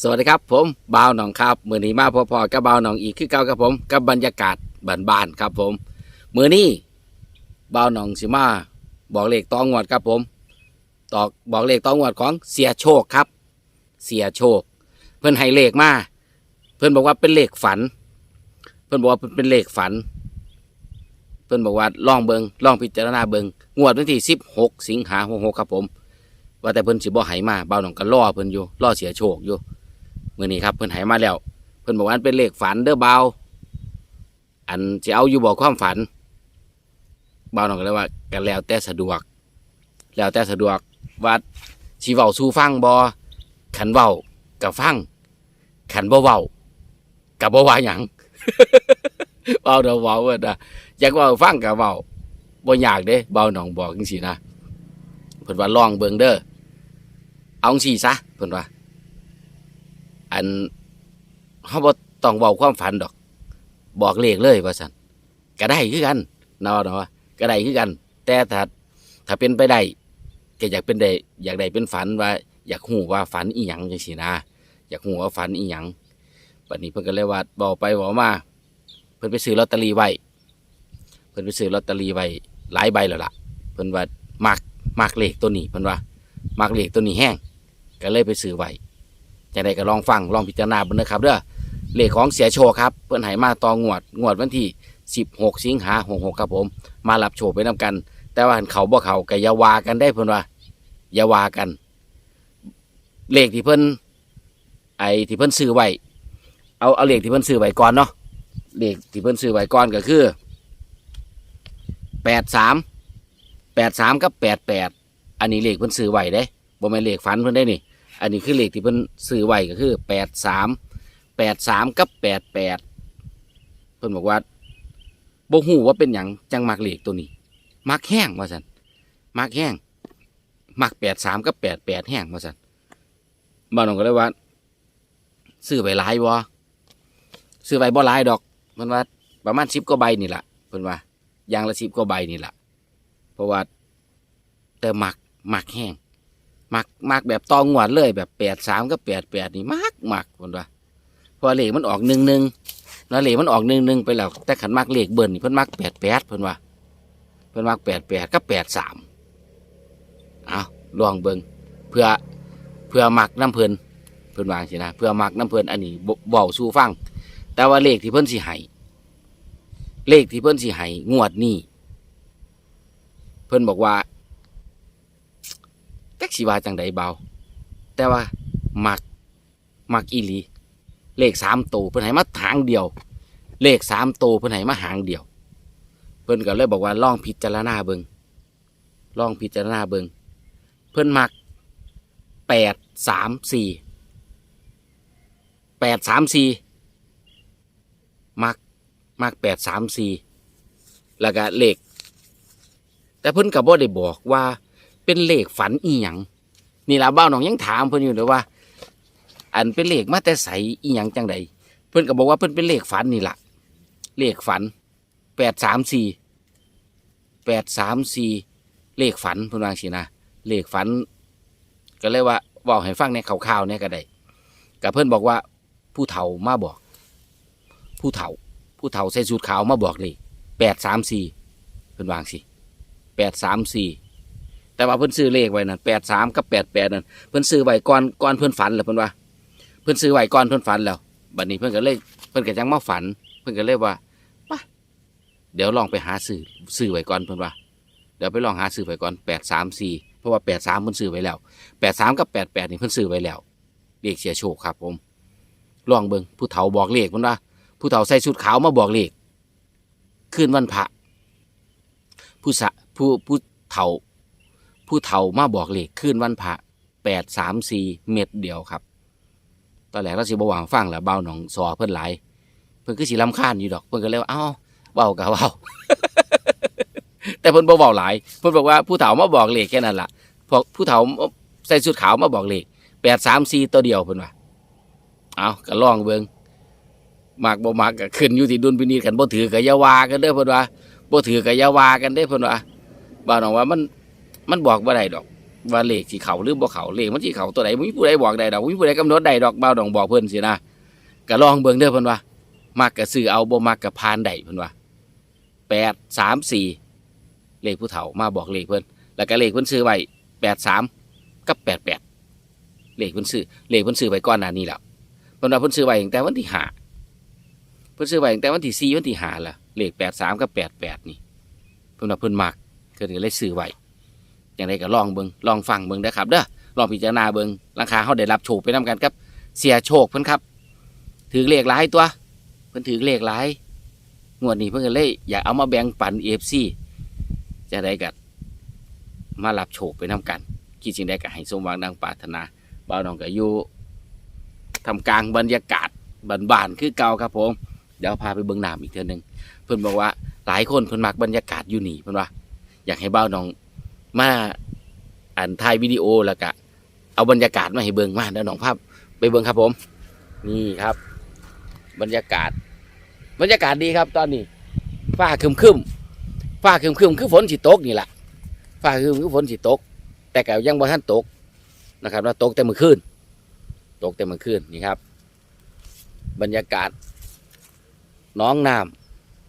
สวัสดีครับผมบ่าวหนองครับมือนี้มาพอๆกับบ่าวหนองอีกคือเก่าครับผมกับบรรยากาศบ้านๆครับผมมือนี้บ่าวหนองสิมาบอกเลขตองวดครับผมตอกบอกเลขตองวดของเสียโชคครับ เสียโชค เพื่อนให้เลขมาเพื่อนบอกว่าเป็นเลขฝัน เพื่อนบอกว่าเป็นเลขฝัน เพื่อนบอกว่าลองเบิงลองพิจารณาเบิงงวดวันที่สิบหกสิงหาหกหกครับผม ว่าแต่เพิ่อนสิบ่ให้มาบ่าวหนองก็รอเพิ่อนอยู่รอเสียโชคอยู่ มื่อนี้ครับเพิ่นหายมาแล้ว เพิ่นบอกว่าอันเป็นเลขฝันเด้อเบาอันจะเอาอยู่บอกความฝันเบาหน่อยก็เลยว่ากันแล้วแต่สะดวก แล้วแต่สะดวกว่าสิเว้าสู่ฟังบ่ขันเว้ากับฟังขันบ่เว้ากับบ่ว่าหยังเบาเด้อเว้าเว้อนะอยากเว้าฟังกับเว้าบ่ยากเด้เบาหน่องบอกจังซี่นะเพิ่นว่าลองเบิ่งเด้อเอาจังซี่ซะเพิ่นว่า อันเขาบ่ต้องเว้าความฝันดอก บอกเลขเลยว่าซั่นก็ได้คือกันเนาะเนาะก็ได้คือกัน แต่ถ้าถ้าเป็นไปได้ก็อยากเป็นได้อยากได้เป็นฝันว่า อยากฮู้ว่าฝันอีหยังจังซี่นะ อยากฮู้ว่าฝันอีหยังบัดนี้เพิ่นก็เลยว่าบอกไปบอกมาเพิ่นไปซื้อลอตเตอรี่ไว้เพิ่นไปซื้อลอตเตอรี่ไว้หลายใบแล้วล่ะเพิ่นว่ามักมักเลขตัวนี้เพิ่นว่ามักเลขตัวนี้แห้งก็เลยไปซื้อไว้ จะได้ก็ลองฟังลองพิจารณาเบิ่งนะครับเด้อเลขของเสียโชครับ เพิ่อนให้มาตองวดงวดวันที่ 16 สิงหา66ครับผม มารับโชคไปนํกัน แต่ว่าเขาบ่เขาก็อย่าวากันได้เพิ่นว่าอย่าวากัน เลขที่เพิ่นไอ้ที่เพิ่นซื้อไว้เอาเอาเลขที่เพิ่นซื้อไว้ก่อนเนาะเลขที่เพิ่นซื้อไว้ก่อนก็คือ 83 83 กับ 88 อันนี้เลขเพิ่นซื้อไว้เด้บ่แม่นเลขฝันเพิ่นได้นี่ อันนี้คือเลขที่เพิ่นซื้อไว้ก็คือแปดสามแปดสามกับแปดแปดเพิ่นบอกว่าบ่ฮู้ว่าเป็นหยังจังมักเลขตัวนี้ มักแห้งว่าซั่นมักแห้ง มักแปดสามกับแปดแปดแห้งว่าซั่นบ้านน้องก็เลยว่า ซื้อไปหลายบ่ซื้อไปบ่หลายดอก มันว่าประมาณสิบกว่าใบนี่แหละเพิ่นว่าอย่างละสิบกว่าใบนี่แหละเพราะว่าแต่มักหมักแห้ง มักมักแบบตองหวดเลยแบบแปดสามกับแปดแปดนี่มักมักคนว่าเพอเลขมันออกหนึ่งหนึ่งแล้วเลขมันออกหนึ่งหนึ่งไปแล้วแต่ขันมักเลขเบิ้ลนี่เพิ่นมักแปดแปดเพิ่นว่าเพิ่นมักแปดแปดกับแปดสามเอาลองเบิ้งเพื่อเพื่อมักน้ำเพิ่นเพิ่นวางสินะเพื่อมักน้ำเพิ่นอันนี้บเบาสู่ฟัง แต่ว่าเลขที่เพิ่นสิให้เลขที่เพิ่นสิให้งวดนี้เพิ่นบอกว่า จักสิว่าจังใดเบา แต่ว่ามักมักอีหลี เลขสามตัวเพิ่นให้มาทางเดียว เลขสามตัวเพิ่นให้มาหางเดียว เพิ่นก็เลยบอกว่าลองพิจารณาเบิงลองพิจารณาเบิงเพิ่นมักแปดสามสี่แปดสามสี่มักมักแปดสามสี่แล้วก็เลขแต่เพิ่นก็บ่ได้บอกว่า เป็นเลขฝันอีหยังนี่ล่ะบ้าวน้องยังถามเพิ่นอยู่เลยว่า อันเป็นเลขมาแต่ใสอีหยังจังใดเพิ่นก็บอกว่าเพิ่นเป็นเลขฝันนี่ล่ะเลขฝันแปดสามสี่แปดสามสี่เลขฝันเพิ่นว่าสินะเลขฝัน ก็เลยว่าบอกให้ฟังในข่าวๆเนี่ยก็ได้กับเพิ่นบอกว่าผู้เฒ่ามาบอก ผู้เฒ่า ผู้เฒ่าใส่สูทขาวมาบอกเลยแปดสามสี่เพิ่นวาจังสิแปดสามสี่ แต่ว่าเพิ่นซื้อเลขไว้นั่นแปดสามกับแปดแปดนั่นเพิ่นซื้อไว้ก่อนก่อนเพิ่นฝันแหละเพิ่นว่า เพิ่นซื้อไว้ก่อนเพิ่นฝันแล้วบัดนี้เพิ่นก็เลยเพิ่นก็ยังมาฝัน เพิ่นก็เลยว่าไปเดี๋ยวลองไปหาซื้อซื้อไว้ก่อนเพิ่นว่า เดี๋ยวไปลองหาซื้อไว้ก่อนแปดสามสี่เพราะว่าแปดสามเพิ่นซื้อไว้แล้วแปดสามกับแปดแปดนี่เพิ่นซื้อไว้แล้วเลขเสียโชคครับผมลองเบิ่งผู้เฒ่าบอกเลขเพิ่นว่าผู้เฒ่าใส่ชุดขาวมาบอกเลขคืนวันพระผู้สะผู้ผู้เฒ่า ผู้เฒ่ามาบอกเลขขึ้นวันพระแปดสามสี่เม็ดเดียวครับ ตอนแรกเราสิบหวังฟังแหละเบาหนองสอเพิ่นหลาย เพิ่นคือสิลำคาญอยู่ดอก เพิ่นก็เลยว่าเอ้าเบากะเบาแต่เพิ่นบ่เบาหลาย เพิ่นบอกว่าผู้เฒ่ามาบอกเลขแค่นั้นล่ะพวกผู้เฒ่าใส่ชุดขาวมาบอกเลขแปดสามสี่ตัวเดียวเพิ่นว่าเอาก็ลองเบิงมากบ่มากก็ขึ้นอยู่ที่ดุลพินิจกันบ่ถือก็อย่าวากันเด้อเพิ่นว่าบ่ถือก็อย่าวากันเด้อเพิ่นว่าบ่าวน้องว่ามัน มันบอกบ่ได้ดอก ว่าเลขสิเขาหรือบ่เขาเลขมันสิเขาตัวใดมีผู้ใดบอกได้ดอกมีผู้ใดกำหนดได้ดอกบ่าวดองบอกเพิ่นสินะก็ลองเบิ่งเด้อเพิ่นว่ามักก็ซื้อเอาบ่มักก็ผ่านได้เพิ่นว่าแปดสามสี่เลขผู้เฒ่ามาบอกเลขเพิ่นแล้วก็เลขเพิ่นซื้อไว้แปดสามกับแปดแปดเลขเพิ่นซื้อเลขเพิ่นซื้อไว้ก่อนหน้านี้แล้วเพิ่นว่าเพิ่นซื้อไว้ตั้งแต่วันที่ห้าเพิ่นซื้อไว้ตั้งแต่วันที่สี่วันที่ห้าละเลขแปดสามกับแปดแปดนี่เพิ่นว่าเพิ่นมักก็เลยซื้อไว้ อย่างไรก็ลองเบิงลองฟังเบิงนะครับเด้อลองพิจารณาเบิงราคาเขาได้รับโชคไปนํกันครับ เสียโชคเพิ่นครับ ถือเลขหลายตัวเพิ่นถือเลขหลายงวดนี้เพิ่นก็เลยอยากเอามาแบ่งปันเอฟซีจะได้กัมารับโชคไปนํกันคิดจริงได้ก็ให้สมหวังดังปรารถนาบ่าวน้องก็อยู่ทำกลางบรรยากาศบานๆคือเก่าครับผม เดี๋ยวพาไปเบิ่งน้ำอีกเทื่อนึงเพิ่นบอกว่าหลายคนเพิ่นมักบรรยากาศอยู่นี่เพิ่นว่า อยากให้บ่าวน้อง มาอ่านถ่ายวิดีโอแล้วก็เอาบรรยากาศมาให้เบิ่งมาเดี๋ยวน้องภาพไปเบิ่งครับผม นี่ครับ บรรยากาศ บรรยากาศดีครับ ตอนนี้ฟ้าคึมคึมฟ้าคึมคึมคือฝนสิตกนี่แหละฟ้าคึมคือฝนสิตก แต่ก็ยังบ่ทันตกนะครับว่าตกแต่เมื่อคืนตกแต่เมื่อคืนนี่ครับ บรรยากาศน้องน้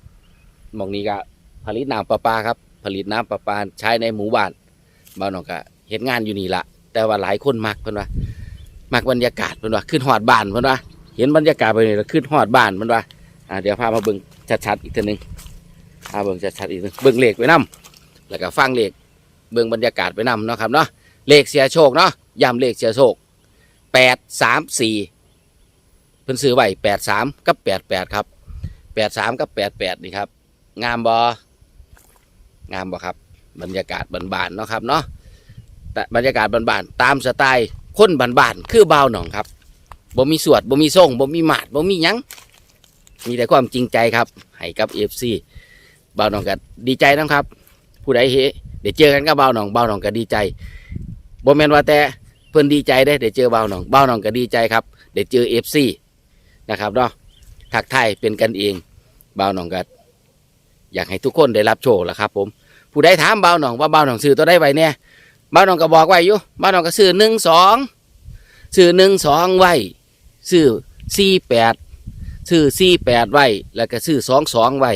ำมองนี้ก็ผลิตน้ำประปาครับ ผลิตน้ำประปาใช้ในหมู่บ้านบ้านน้องก็เห็นงานอยู่นี่ละแต่ว่าหลายคนมักเพิ่นว่ามักบรรยากาศเพิ่นว่าขึ้นหอดบ้านเพิ่นว่าเห็นบรรยากาศไปนี่แล้วขึ้นหอดบ้านเพิ่นว่าอ่าเดี๋ยวพามาเบิ่งชัดๆอีกทีหนึงพาเบิ่งชัดๆอีกทีหนึ่งเบิ่งเลขไว้นํแล้วก็ฟังเลขเบิ่งบรรยากาศไปนํเนาะครับเนาะเลขเสียโชคเนาะย้ำเลขเสียโชคแปดสามสี่เพิ่นซื้อไว้แปดสามกับแปดแปดครับแปดสามกับแปดแปดนี่ครับงามบอ งามบ่ครับ บรรยากาศบานๆเนาะครับเนาะแต่บรรยากาศบานๆตามสไตล์คนบานๆคือบ่าวหนองครับบ่มีสวดบ่มีส่งบ่มีหมาดบ่มียั้งมีแต่ความจริงใจครับให้กับเอฟซีบ่าวหนองก็ดีใจนะครับ ผู้ใดเฮเดี๋ยวเจอกันกับบ่าวหนองบ่าวหนองก็ดีใจบ่แมนว่าแต่เพิ่นดีใจได้เดี๋ยวเจอบ่าวหนองบ่าวหนองก็ดีใจครับเดี๋ยวเจอเอฟซีนะครับเนาะทักทายเป็นกันเองบ่าวหนองก็ อยากให้ทุกคนได้รับโชคแหละครับ ผม ผู้ใดถามเบาหนองว่าเบาหนองซื้อตัวได้ไว้เนี่ยเบาหนองก็บอกไว้อยู่เบาหนองก็ซื้อหนึ่งสองซื้อหนึ่งสองไว้ซื้อสี่แปดซื้อสี่แปดไว้ แล้วก็ซื้อสองสองไว้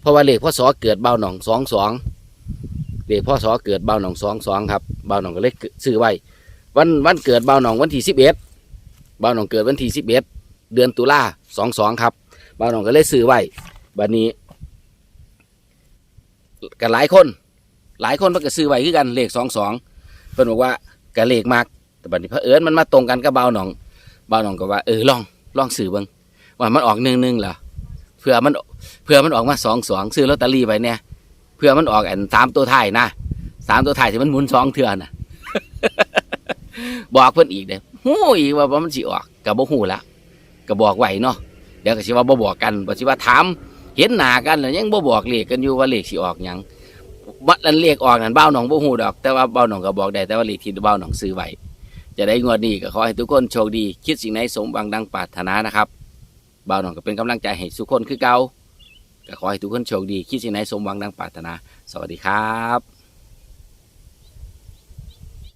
เพราะว่าเลขพ่อสอเกิดเบาหนองสองสองเลขพ่อสอเกิดเบาหนองสองสองครับเบาหนองก็เลยซื้อไว้วันวันเกิดเบาหนองวันที่สิบเอ็ดเบาหนองเกิดวันที่สิบเอ็ดเดือนตุลาสองสองครับเบาหนองก็เลยซื้อไว้บัดนี้ กันหลายคน หลายคนเพิ่นก็ซื้อไว้คือกันเลขสองสองเพิ่นบอกว่าก็เลขมากแต่บัดนี้เผอิญมันมาตรงกันกับเบาหนองเบาหนองก็ว่าเออลองลองซื้อเบิ่งว่ามันออกหนึ่งหนึ่งเหรอเผื่อมันเผื่อมันออกมาสองสองซื้อลอตเตอรี่ไปเนี่ยเผื่อมันออกอันสามตัวท้ายนะสามตัวท้ายที่มันหมุนสองเทื่อน่ะ บอกเพิ่นอีกเด้หู้อีกว่ามันสิออกกับบ่ฮู้ละก็บอกไหวเนาะเดี๋ยวก็สิว่าบ่บอกกันบ่สิว่าถาม เห็นหน้ากันแล้วยังบ่บอกเลขกันอยู่ว่าเลขสิออกหยังบัดนั้นเลขออกนั่นเบ้าหนองบ่ฮู้ดอก แต่ว่าเบ้าหนองก็บอกได้แต่ว่าเลขที่เบ้าหนองซื้อไว้จะได้งวดนี้ก็ขอให้ทุกคนโชคดี คิดสิ่งไหนสมหวังดังปรารถนานะครับเบ้าหนองก็เป็นกำลังใจให้ทุกคนคือเก่าก็ขอให้ทุกคนโชคดี คิดสิ่งไหนสมหวังดังปรารถนา สวัสดีครับ